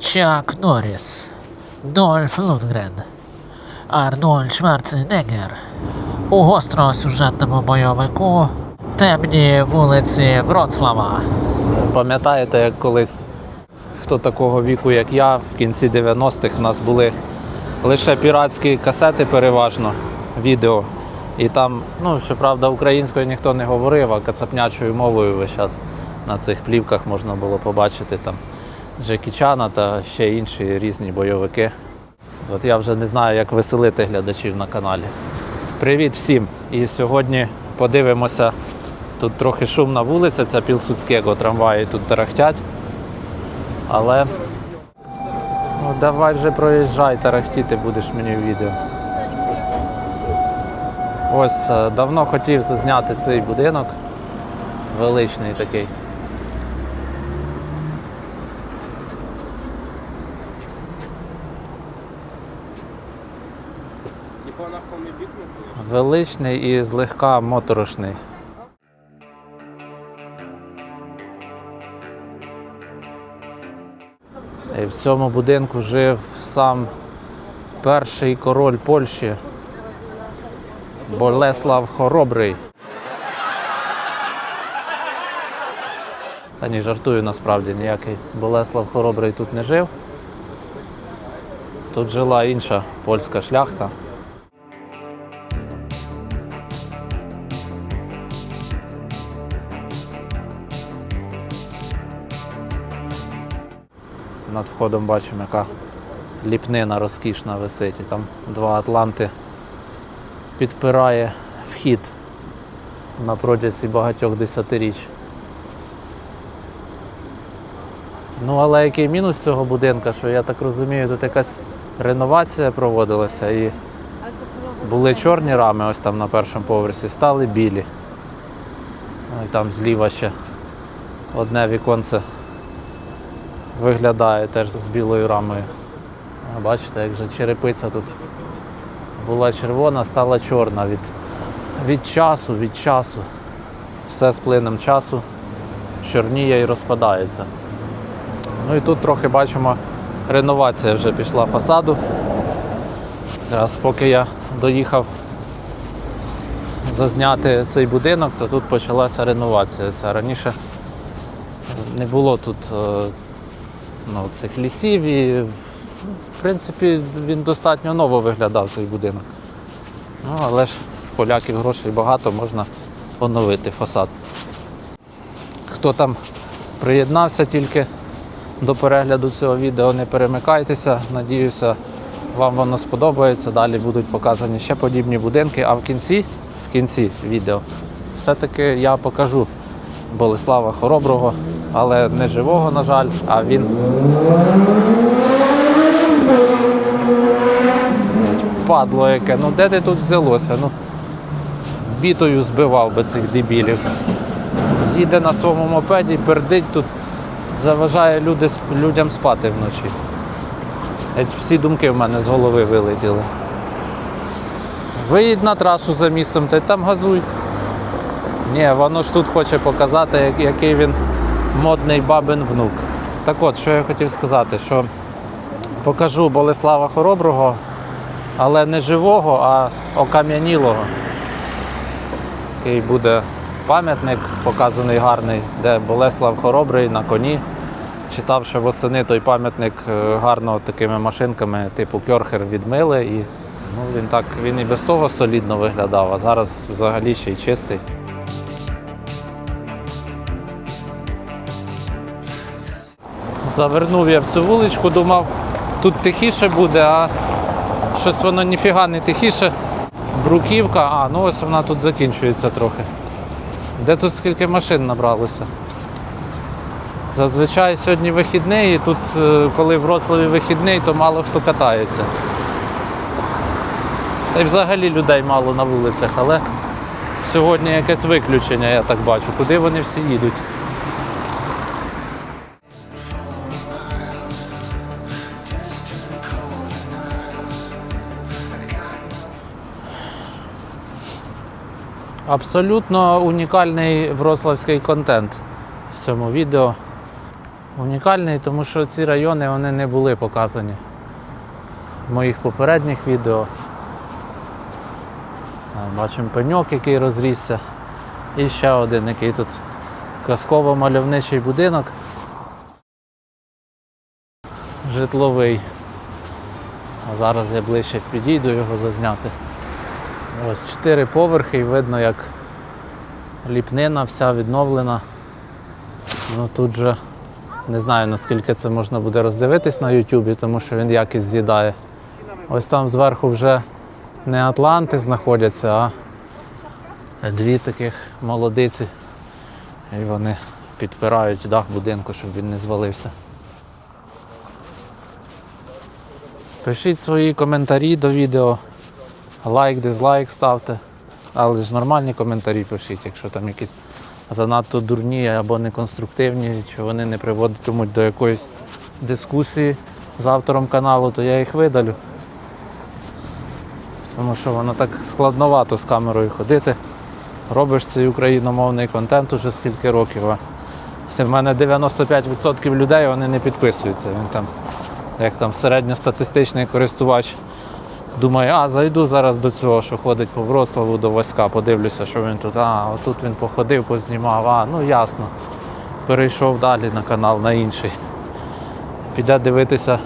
Чак Норріс, Дольф Лунгрен, Арнольд Шварценеггер у гостросюжетному бойовику Темні вулиці Вроцлава. Пам'ятаєте, як колись хто такого віку, як я, в кінці 90-х в нас були лише піратські касети переважно, відео. І там, ну, щоправда, українською ніхто не говорив, а кацапнячою мовою весь час на цих плівках можна було побачити там Джекі Чана та ще інші різні бойовики. От я вже не знаю, як веселити глядачів на каналі. Привіт всім! І сьогодні подивимося. Тут трохи шумна вулиця, це Пілсудського, трамваї тут тарахтять. Але ну, давай вже проїжджай, тарахтіти будеш мені в відео. Ось е, давно хотів зазняти цей будинок. Величний такий. Величний і злегка моторошний. І в цьому будинку жив сам перший король Польщі Болеслав Хоробрий. Та ні, жартую насправді, ніякий Болеслав Хоробрий тут не жив. Тут жила інша польська шляхта. Над входом бачимо, яка ліпнина розкішна висить. І там два атланти підпирає вхід на протязі багатьох десятиріч. Ну, але який мінус цього будинка, що я так розумію, тут якась реновація проводилася і були чорні рами ось там на першому поверсі, стали білі. Ну, і там зліва ще одне віконце виглядає теж з білою рамою. Бачите, як же черепиця тут була червона, стала чорна від, від часу, від часу. Все з плином часу чорніє і розпадається. Ну і тут трохи бачимо, реновація вже пішла фасаду. Якраз поки я доїхав зазняти цей будинок, то тут почалася реновація. Це раніше не було тут е, ну, цих лісів і в принципі він достатньо ново виглядав цей будинок. Ну, але ж поляків грошей багато, можна оновити фасад. Хто там приєднався тільки до перегляду цього відео, не перемикайтеся. Надіюся, вам воно сподобається. Далі будуть показані ще подібні будинки, а в кінці, в кінці відео все-таки я покажу Болеслава Хороброго, але не живого, на жаль, а він падло яке. Ну де ти тут взялося? Ну, бітою збивав би цих дебілів. Їде на своєму мопеді, пердить тут, заважає люди, людям спати вночі. Всі думки в мене з голови вилетіли. Виїдь на трасу за містом, та й там газуй. Ні, воно ж тут хоче показати, який він модний бабин внук. Так от, що я хотів сказати, що покажу Болеслава Хороброго, але не живого, а окам'янілого. Який буде пам'ятник, показаний гарний, де Болеслав Хоробрий на коні. Читав, що восени той пам'ятник е, гарно такими машинками, типу Кьорхер відмили. І ну, він так він і без того солідно виглядав, а зараз взагалі ще й чистий. Завернув я в цю вуличку, думав, тут тихіше буде, а щось воно ніфіга не тихіше. Бруківка, а, ну ось вона тут закінчується трохи. Де тут скільки машин набралося? Зазвичай сьогодні вихідний, і тут, е, коли в Вроцлаві вихідний, то мало хто катається. Та й взагалі людей мало на вулицях, але сьогодні якесь виключення, я так бачу. Куди вони всі їдуть? Абсолютно унікальний вроцлавський контент в цьому відео. унікальний, тому що ці райони вони не були показані в моїх попередніх відео. Бачимо пеньок, який розрісся. І ще один, який тут казково-мальовничий будинок. Житловий. А зараз я ближче підійду його зазняти. Ось чотири поверхи і видно, як ліпнина вся відновлена. Ну тут же не знаю наскільки це можна буде роздивитись на Ютубі, тому що він якість з'їдає. Ось там зверху вже не Атланти знаходяться, а дві таких молодиці. І вони підпирають дах будинку, щоб він не звалився. Пишіть свої коментарі до відео. Лайк, дизлайк ставте. Але ж нормальні коментарі пишіть, якщо там якісь занадто дурні або неконструктивні, чи вони не приводитимуть до якоїсь дискусії з автором каналу, то я їх видалю. Тому що воно так складновато з камерою ходити. Робиш цей україномовний контент уже скільки років. А в мене 95% людей вони не підписуються. Він там, як там середньостатистичний користувач думає, а зайду зараз до цього, що ходить по Вроцлаву до Васька, подивлюся, що він тут. А, отут він походив, познімав, а, ну ясно. Перейшов далі на канал, на інший. Піде дивитися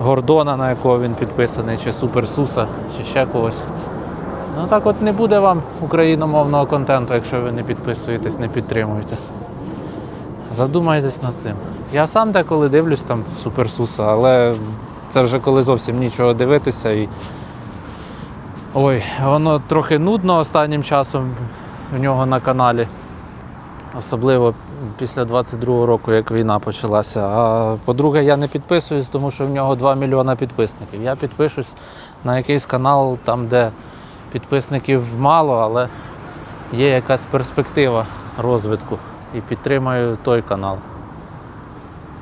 Гордона, на якого він підписаний, чи Суперсуса, чи ще когось. Ну так от не буде вам україномовного контенту, якщо ви не підписуєтесь, не підтримуєте. Задумайтесь над цим. Я сам деколи дивлюсь там Суперсуса, але це вже коли зовсім нічого дивитися і. Ой, воно трохи нудно останнім часом в нього на каналі. Особливо після 22-го року, як війна почалася. А по-друге, я не підписуюсь, тому що в нього 2 мільйона підписників. Я підпишусь на якийсь канал, там, де підписників мало, але є якась перспектива розвитку. І підтримаю той канал.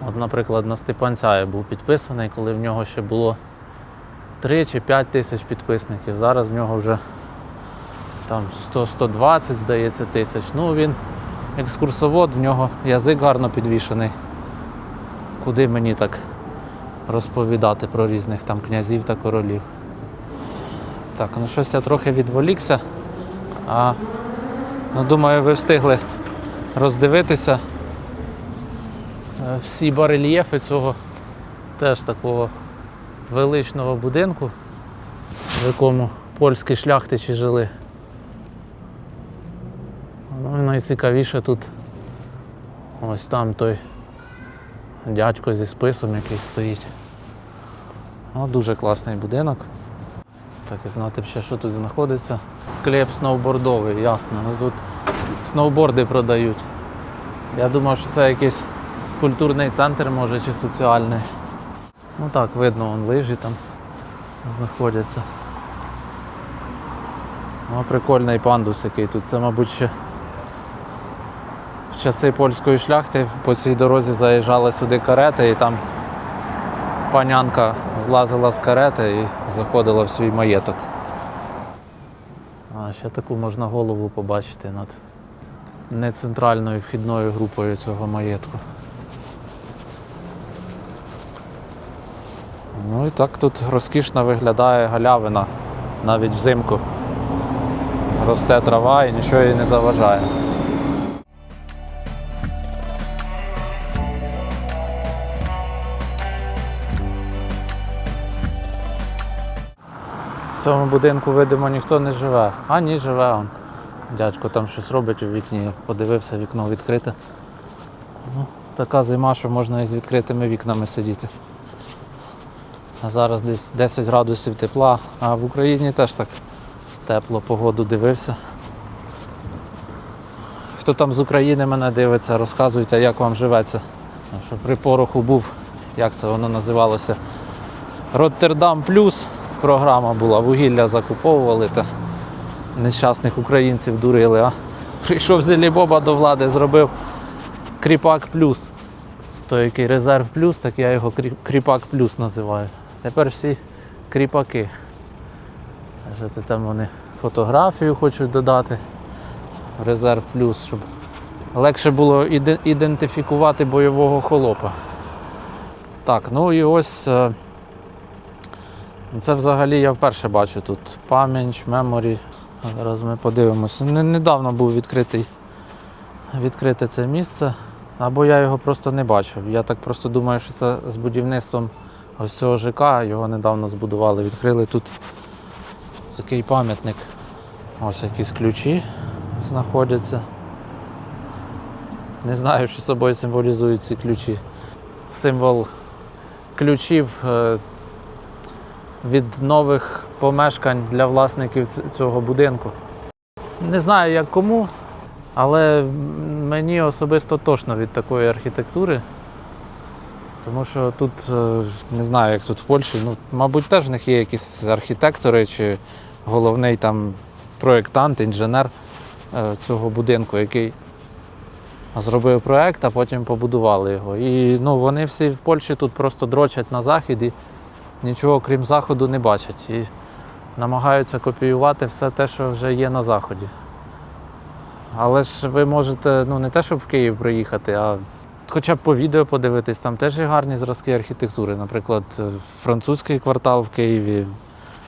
От, наприклад, на Степанця я був підписаний, коли в нього ще було 3 чи 5 тисяч підписників. Зараз в нього вже там 100-120, здається, тисяч. Ну він екскурсовод, в нього язик гарно підвішений. Куди мені так розповідати про різних там князів та королів. Так, ну щось я трохи відволікся. А, ну, думаю, ви встигли роздивитися всі барельєфи цього теж такого величного будинку, в якому польські шляхтичі жили. Ну найцікавіше тут ось там той дядько зі списом якийсь стоїть. Ну, дуже класний будинок. Так і знати б ще, що тут знаходиться. Склеп сноубордовий, ясно. Ну, Тут сноуборди продають. Я думав, що це якийсь культурний центр, може, чи соціальний. Ну так, видно, вон лижі там знаходяться. Ну, прикольний пандус який тут. Це, мабуть, ще в часи польської шляхти по цій дорозі заїжджали сюди карети і там панянка злазила з карети і заходила в свій маєток. А ще таку можна голову побачити над нецентральною вхідною групою цього маєтку. Ну і так тут розкішно виглядає галявина навіть взимку. Росте трава і нічого їй не заважає. В цьому будинку, видимо, ніхто не живе. А ні, живе он. Дядько там щось робить у вікні, подивився, вікно відкрите. Ну, така зима, що можна і з відкритими вікнами сидіти. Зараз десь 10 градусів тепла, а в Україні теж так тепло, погоду дивився. Хто там з України мене дивиться, розказуйте, як вам живеться. Що при пороху був, як це воно називалося? Роттердам Плюс програма була, вугілля закуповували та нещасних українців дурили. А прийшов Зелібоба до влади, зробив Кріпак Плюс. Той, який резерв плюс, так я його Кріпак Плюс називаю. Тепер всі кріпаки. Вже там вони фотографію хочуть додати. Резерв плюс, щоб легше було ідентифікувати бойового холопа. Так, ну і ось е, це взагалі я вперше бачу тут пам'ять, меморі. Зараз ми подивимося. Недавно був відкритий, відкрите це місце, або я його просто не бачив. Я так просто думаю, що це з будівництвом ось цього ЖК, його недавно збудували, відкрили тут такий пам'ятник. Ось якісь ключі знаходяться. Не знаю, що собою символізують ці ключі. Символ ключів е, від нових помешкань для власників цього будинку. Не знаю, як кому, але мені особисто точно від такої архітектури. Тому що тут е, не знаю, як тут в Польщі. Ну, мабуть, теж в них є якісь архітектори чи головний там проєктант, інженер е, цього будинку, який зробив проєкт, а потім побудували його. І ну, вони всі в Польщі тут просто дрочать на захід і нічого крім заходу не бачать. І намагаються копіювати все те, що вже є на заході. Але ж ви можете ну, не те, щоб в Київ приїхати, а хоча б по відео подивитись, там теж є гарні зразки архітектури. Наприклад, е, французький квартал в Києві,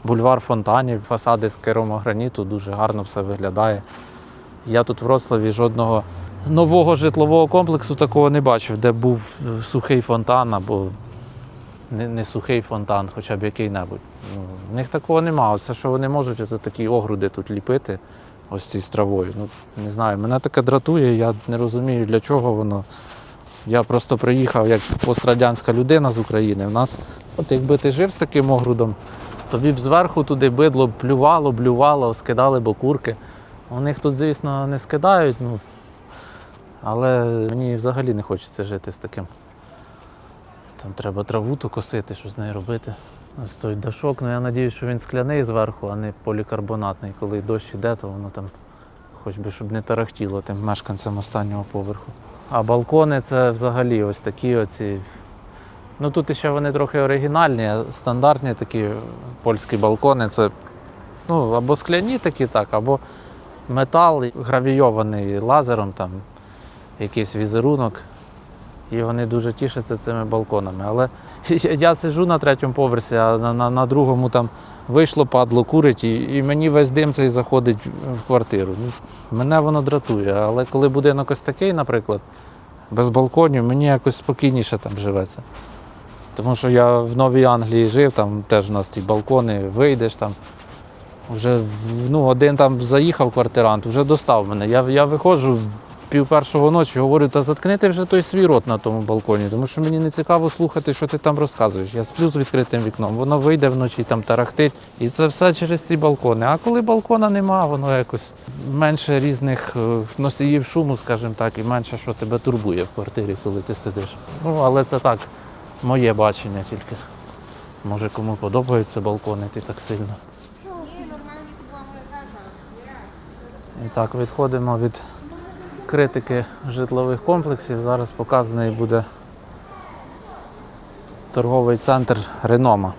бульвар фонтанів, фасади з керамограніту, дуже гарно все виглядає. Я тут в Вроцлаві жодного нового житлового комплексу такого не бачив, де був е, сухий фонтан або не, не сухий фонтан, хоча б який-небудь. Ну, в них такого немає. Оце, що вони можуть, це такі огруди тут ліпити, ось ці з травою. Ну, не знаю, мене таке дратує, я не розумію, для чого воно. Я просто приїхав як пострадянська людина з України. У нас, от якби ти жив з таким огрудом, тобі б зверху туди бидло плювало, блювало, скидали б окурки. У них тут, звісно, не скидають, ну, але мені взагалі не хочеться жити з таким. Там треба траву ту косити, що з нею робити. Ось той дашок, ну я сподіваюся, що він скляний зверху, а не полікарбонатний. Коли дощ іде, то воно там хоч би щоб не тарахтіло тим мешканцям останнього поверху. А балкони це взагалі ось такі оці. Ну тут ще вони трохи оригінальні, стандартні такі польські балкони. Це ну, або скляні такі, так, або метал гравійований лазером, там якийсь візерунок. І вони дуже тішаться цими балконами. Але я, сиджу на третьому поверсі, а на, на, на другому там вийшло, падло, курить, і, і мені весь дим цей заходить в квартиру. Мене воно дратує. Але коли будинок ось такий, наприклад, без балконів, мені якось спокійніше там живеться. Тому що я в Новій Англії жив, там теж у нас ті балкони, вийдеш там. Вже ну, один там заїхав квартирант, вже достав мене. Я, я виходжу пів першого ночі, говорю, та заткни ти вже той свій рот на тому балконі, тому що мені не цікаво слухати, що ти там розказуєш. Я сплю з відкритим вікном, воно вийде вночі, там тарахтить. І це все через ці балкони. А коли балкона нема, воно якось менше різних е, носіїв шуму, скажімо так, і менше що тебе турбує в квартирі, коли ти сидиш. Ну, але це так, моє бачення тільки. Може кому подобаються балкони, ти так сильно. І так, відходимо від критики житлових комплексів. Зараз показаний буде торговий центр Ренома.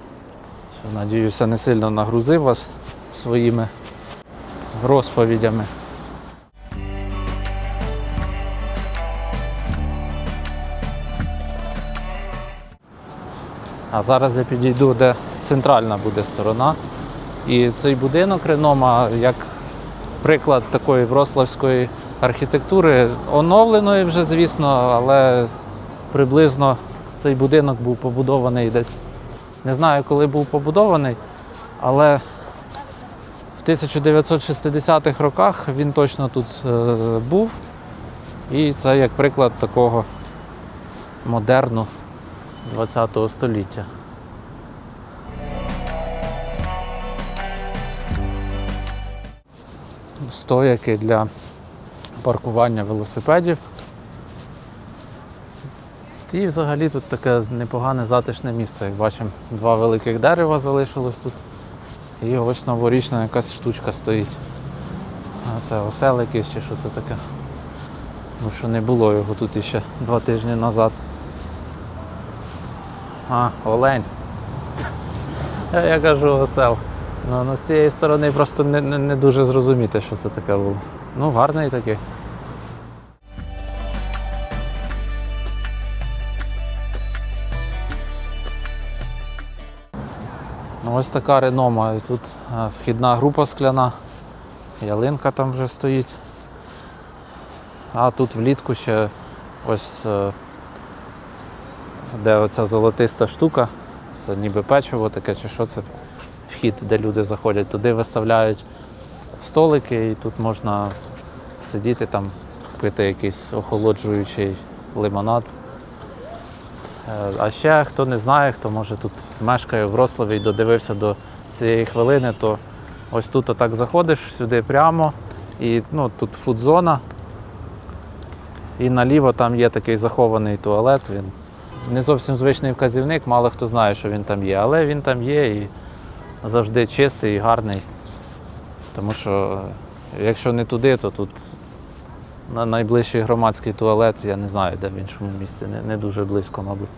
Що, надіюся, не сильно нагрузив вас своїми розповідями. А зараз я підійду, де центральна буде сторона. І цей будинок Ренома, як приклад такої врославської архітектури, оновленої вже, звісно, але приблизно цей будинок був побудований десь. Не знаю, коли був побудований, але в 1960-х роках він точно тут е, був. І це як приклад такого модерну ХХ століття. стояки для паркування велосипедів. І взагалі тут таке непогане затишне місце. Як бачимо, два великих дерева залишилось тут. І ось новорічна якась штучка стоїть. Це осел якийсь чи що це таке. Тому що не було його тут іще два тижні назад. А, олень. Я кажу осел. Ну, ну з цієї сторони просто не, не, не дуже зрозуміти, що це таке було. Ну, гарний такий. Ось така ренома. І тут е, вхідна група скляна, ялинка там вже стоїть. А тут влітку ще ось е, де оця золотиста штука, це ніби печиво таке, чи що це вхід, де люди заходять. Туди виставляють столики, і тут можна сидіти там, пити якийсь охолоджуючий лимонад. Е, А ще хто не знає, хто може тут мешкає в Вроцлаві і додивився до цієї хвилини, то ось тут отак заходиш сюди прямо, і ну, тут фудзона. І наліво там є такий захований туалет. Він не зовсім звичний вказівник, мало хто знає, що він там є, але він там є і завжди чистий і гарний. Тому що е, якщо не туди, то тут на найближчий громадський туалет, я не знаю, де в іншому місці, не, не дуже близько, мабуть.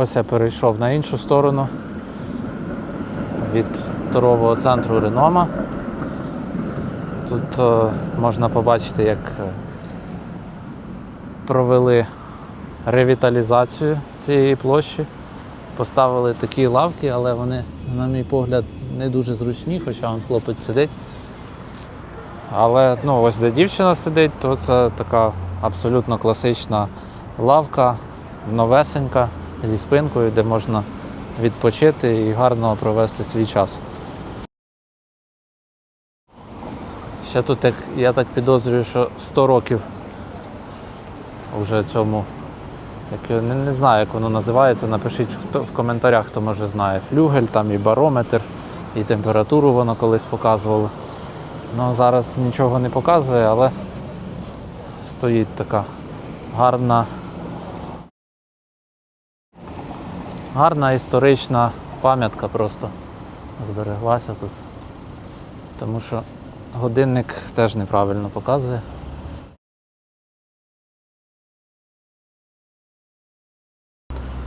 Ось я перейшов на іншу сторону від торгового центру Ренома. Тут е, можна побачити, як е, провели ревіталізацію цієї площі. Поставили такі лавки, але вони, на мій погляд, не дуже зручні, хоча он хлопець сидить. Але ну, ось де дівчина сидить, то це така абсолютно класична лавка, новесенька, зі спинкою, де можна відпочити і гарно провести свій час. Ще тут, як, я так підозрюю, що 100 років вже цьому. Як, не, не знаю, як воно називається. Напишіть хто, в коментарях, хто може знає. Флюгель, там і барометр, і температуру воно колись показувало. Ну, зараз нічого не показує, але стоїть така гарна, гарна історична пам'ятка просто збереглася тут. Тому що годинник теж неправильно показує.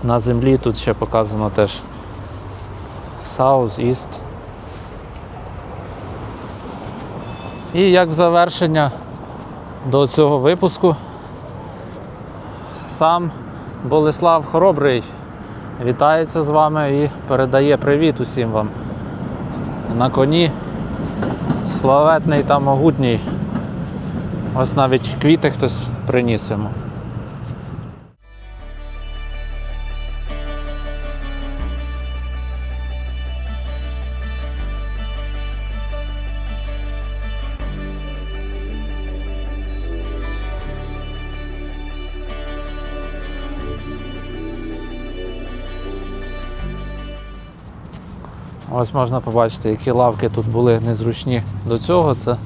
На землі тут ще показано теж South East. І як в завершення до цього випуску сам Болеслав Хоробрий вітається з вами і передає привіт усім вам. На коні славетний та могутній. Ось навіть квіти хтось приніс йому. Ось можна побачити, які лавки тут були незручні до цього. Це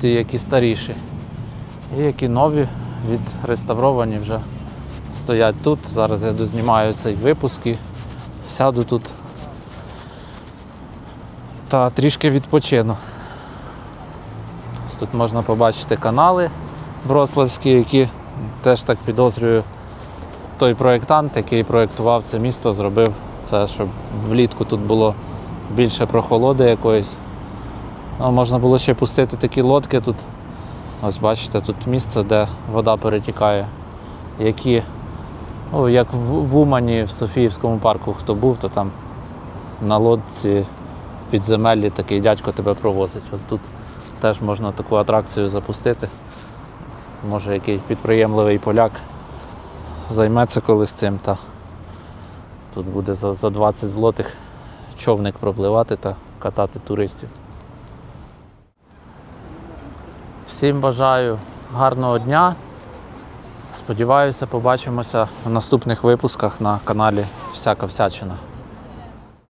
ті, які старіші. І які нові, відреставровані вже стоять тут. Зараз я дознімаю цей випуск і сяду тут та трішки відпочину. Тут можна побачити канали Брославські, які теж так підозрюю. Той проєктант, який проєктував це місто, зробив це, щоб влітку тут було більше прохолоди якоїсь. Ну, можна було ще пустити такі лодки тут. Ось бачите, тут місце, де вода перетікає. Які, ну, як в Умані в Софіївському парку хто був, то там на лодці в підземеллі такий дядько тебе провозить. От тут теж можна таку атракцію запустити. Може який підприємливий поляк займеться колись цим. Та тут буде за 20 злотих човник пропливати та катати туристів. Всім бажаю гарного дня. Сподіваюся, побачимося в наступних випусках на каналі Всяка Всячина.